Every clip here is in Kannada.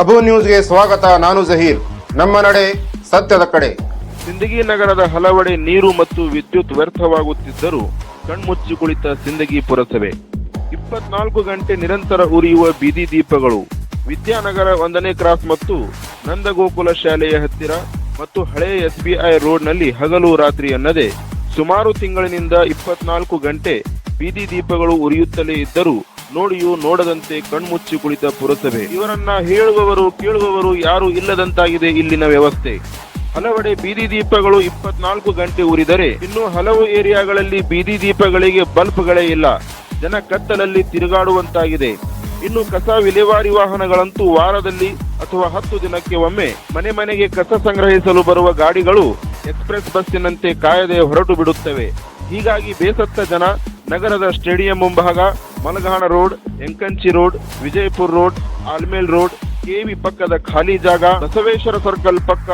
ಅಬು ನ್ಯೂಸ್ಗೆ ಸ್ವಾಗತ, ನಾನು ಜಹೀರ್. ನಮ್ಮ ನಡೆ ಸತ್ಯದ ಕಡೆ. ಸಿಂದಗಿ ನಗರದ ಹಲವೆಡೆ ನೀರು ಮತ್ತು ವಿದ್ಯುತ್ ವ್ಯರ್ಥವಾಗುತ್ತಿದ್ದರೂ ಕಣ್ಮುಚ್ಚಿ ಕುಳಿತ ಸಿಂದಗಿ ಪುರಸಭೆ. ಇಪ್ಪತ್ನಾಲ್ಕು ಗಂಟೆ ನಿರಂತರ ಉರಿಯುವ ಬೀದಿ ದೀಪಗಳು. ವಿದ್ಯಾನಗರ ಒಂದನೇ ಕ್ರಾಸ್ ಮತ್ತು ನಂದಗೋಕುಲ ಶಾಲೆಯ ಹತ್ತಿರ ಮತ್ತು ಹಳೆಯ ಎಸ್ಬಿಐ ರೋಡ್ನಲ್ಲಿ ಹಗಲು ರಾತ್ರಿ ಅನ್ನದೆ ಸುಮಾರು ತಿಂಗಳಿನಿಂದ ಇಪ್ಪತ್ನಾಲ್ಕು ಗಂಟೆ ಬೀದಿ ದೀಪಗಳು ಉರಿಯುತ್ತಲೇ ಇದ್ದರೂ ನೋಡಿಯೂ ನೋಡದಂತೆ ಕಣ್ಮುಚ್ಚಿ ಕುಳಿತ ಪುರಸಭೆ. ಇವರನ್ನ ಹೇಳುವವರು, ಕೇಳುವವರು ಯಾರು ಇಲ್ಲದಂತಾಗಿದೆ ಇಲ್ಲಿನ ವ್ಯವಸ್ಥೆ. ಹಲವೆಡೆ ಬೀದಿ ದೀಪಗಳು ಇಪ್ಪತ್ನಾಲ್ಕು ಗಂಟೆ ಉರಿದರೆ, ಇನ್ನು ಹಲವು ಏರಿಯಾಗಳಲ್ಲಿ ಬೀದಿ ದೀಪಗಳಿಗೆ ಬಲ್ಬ್ಗಳೇ ಇಲ್ಲ. ಜನ ಕತ್ತಲಲ್ಲಿ ತಿರುಗಾಡುವಂತಾಗಿದೆ. ಇನ್ನು ಕಸ ವಿಲೇವಾರಿ ವಾಹನಗಳಂತೂ ವಾರದಲ್ಲಿ ಅಥವಾ ಹತ್ತು ದಿನಕ್ಕೆ ಒಮ್ಮೆ ಮನೆ ಮನೆಗೆ ಕಸ ಸಂಗ್ರಹಿಸಲು ಬರುವ ಗಾಡಿಗಳು ಎಕ್ಸ್ಪ್ರೆಸ್ ಬಸ್ಸಿನಂತೆ ಕಾಯದೆ ಹೊರಟು ಬಿಡುತ್ತವೆ. ಹೀಗಾಗಿ ಬೇಸತ್ತ ಜನ ನಗರದ ಸ್ಟೇಡಿಯಂ ಮುಂಭಾಗ Malaghan road, Yankanchi road, Vijayapura road, Almel road, KV ಪಕ್ಕದ ಖಾಲಿ ಜಾಗ, ಬಸವೇಶ್ವರ ಸರ್ಕಲ್ ಪಕ್ಕ,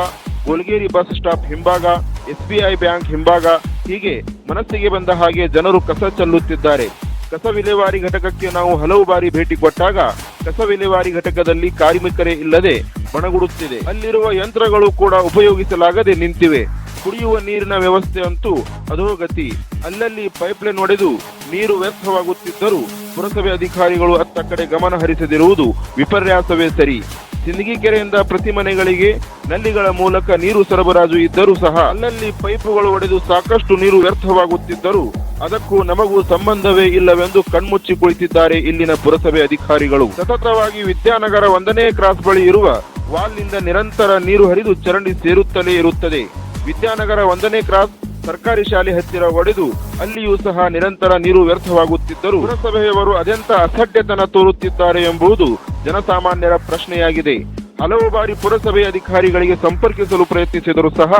ಗೋಲ್ಗೇರಿ ಬಸ್ ಸ್ಟಾಪ್ ಹಿಂಭಾಗ ಎಸ್ಬಿಐ ಬ್ಯಾಂಕ್ ಹಿಂಭಾಗ. ಹೀಗೆ ಮನಸ್ಸಿಗೆ ಬಂದ ಹಾಗೆ ಜನರು ಕಸ ಚೆಲ್ಲುತ್ತಿದ್ದಾರೆ. ಕಸ ವಿಲೇವಾರಿ ಘಟಕಕ್ಕೆ ನಾವು ಹಲವು ಬಾರಿ ಭೇಟಿ ಕೊಟ್ಟಾಗ ಕಸ ವಿಲೇವಾರಿ ಘಟಕದಲ್ಲಿ ಕಾರ್ಮಿಕರೇ ಇಲ್ಲದೆ ಬಣಗುಡುತ್ತಿದೆ. ಅಲ್ಲಿರುವ ಯಂತ್ರಗಳು ಕೂಡ ಉಪಯೋಗಿಸಲಾಗದೆ ನಿಂತಿವೆ. ಕುಡಿಯುವ ನೀರಿನ ವ್ಯವಸ್ಥೆ ಅಂತೂ ಅಧೋಗತಿ. ಅಲ್ಲಲ್ಲಿ ಪೈಪ್ಲೈನ್ ಒಡೆದು ನೀರು ವ್ಯರ್ಥವಾಗುತ್ತಿದ್ದರೂ ಪುರಸಭೆ ಅಧಿಕಾರಿಗಳು ಅತ್ತ ಕಡೆ ಗಮನ ಹರಿಸದಿರುವುದು ವಿಪರ್ಯಾಸವೇ ಸರಿ. ಸಿಂದಗಿ ಕೆರೆಯಿಂದ ಪ್ರತಿ ಮನೆಗಳಿಗೆ ನಲ್ಲಿಗಳ ಮೂಲಕ ನೀರು ಸರಬರಾಜು ಇದ್ದರೂ ಸಹ ಅಲ್ಲಲ್ಲಿ ಪೈಪುಗಳು ಒಡೆದು ಸಾಕಷ್ಟು ನೀರು ವ್ಯರ್ಥವಾಗುತ್ತಿದ್ದರೂ ಅದಕ್ಕೂ ನಮಗೂ ಸಂಬಂಧವೇ ಇಲ್ಲವೆಂದು ಕಣ್ಮುಚ್ಚಿ ಕುಳಿತಿದ್ದಾರೆ ಇಲ್ಲಿನ ಪುರಸಭೆ ಅಧಿಕಾರಿಗಳು. ಸತತವಾಗಿ ವಿದ್ಯಾನಗರ ಒಂದನೇ ಕ್ರಾಸ್ ಬಳಿ ಇರುವ ವಾಲ್ನಿಂದ ನಿರಂತರ ನೀರು ಹರಿದು ಚರಂಡಿ ಸೇರುತ್ತಲೇ ಇರುತ್ತದೆ. ವಿದ್ಯಾನಗರ ಒಂದನೇ ಕ್ರಾಸ್ ಸರ್ಕಾರಿ ಶಾಲೆ ಹತ್ತಿರ ಒಡೆದು ಅಲ್ಲಿಯೂ ಸಹ ನಿರಂತರ ನೀರು ವ್ಯರ್ಥವಾಗುತ್ತಿದ್ದರು ಪುರಸಭೆಯವರು ಅದೆಂತ ಅಸಡ್ಡೆತನ ತೋರುತ್ತಿದ್ದಾರೆ ಎಂಬುದು ಜನಸಾಮಾನ್ಯರ ಪ್ರಶ್ನೆಯಾಗಿದೆ. ಹಲವು ಬಾರಿ ಪುರಸಭೆ ಅಧಿಕಾರಿಗಳಿಗೆ ಸಂಪರ್ಕಿಸಲು ಪ್ರಯತ್ನಿಸಿದರೂ ಸಹ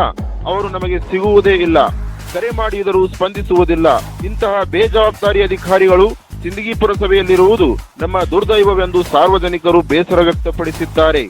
ಅವರು ನಮಗೆ ಸಿಗುವುದೇ ಇಲ್ಲ. ಕರೆ ಮಾಡಿದರೂ ಸ್ಪಂದಿಸುವುದಿಲ್ಲ. ಇಂತಹ ಬೇಜವಾಬ್ದಾರಿ ಅಧಿಕಾರಿಗಳು ಸಿಂದಗಿ ಪುರಸಭೆಯಲ್ಲಿರುವುದು ನಮ್ಮ ದುರ್ದೈವವೆಂದು ಸಾರ್ವಜನಿಕರು ಬೇಸರ ವ್ಯಕ್ತಪಡಿಸಿದ್ದಾರೆ.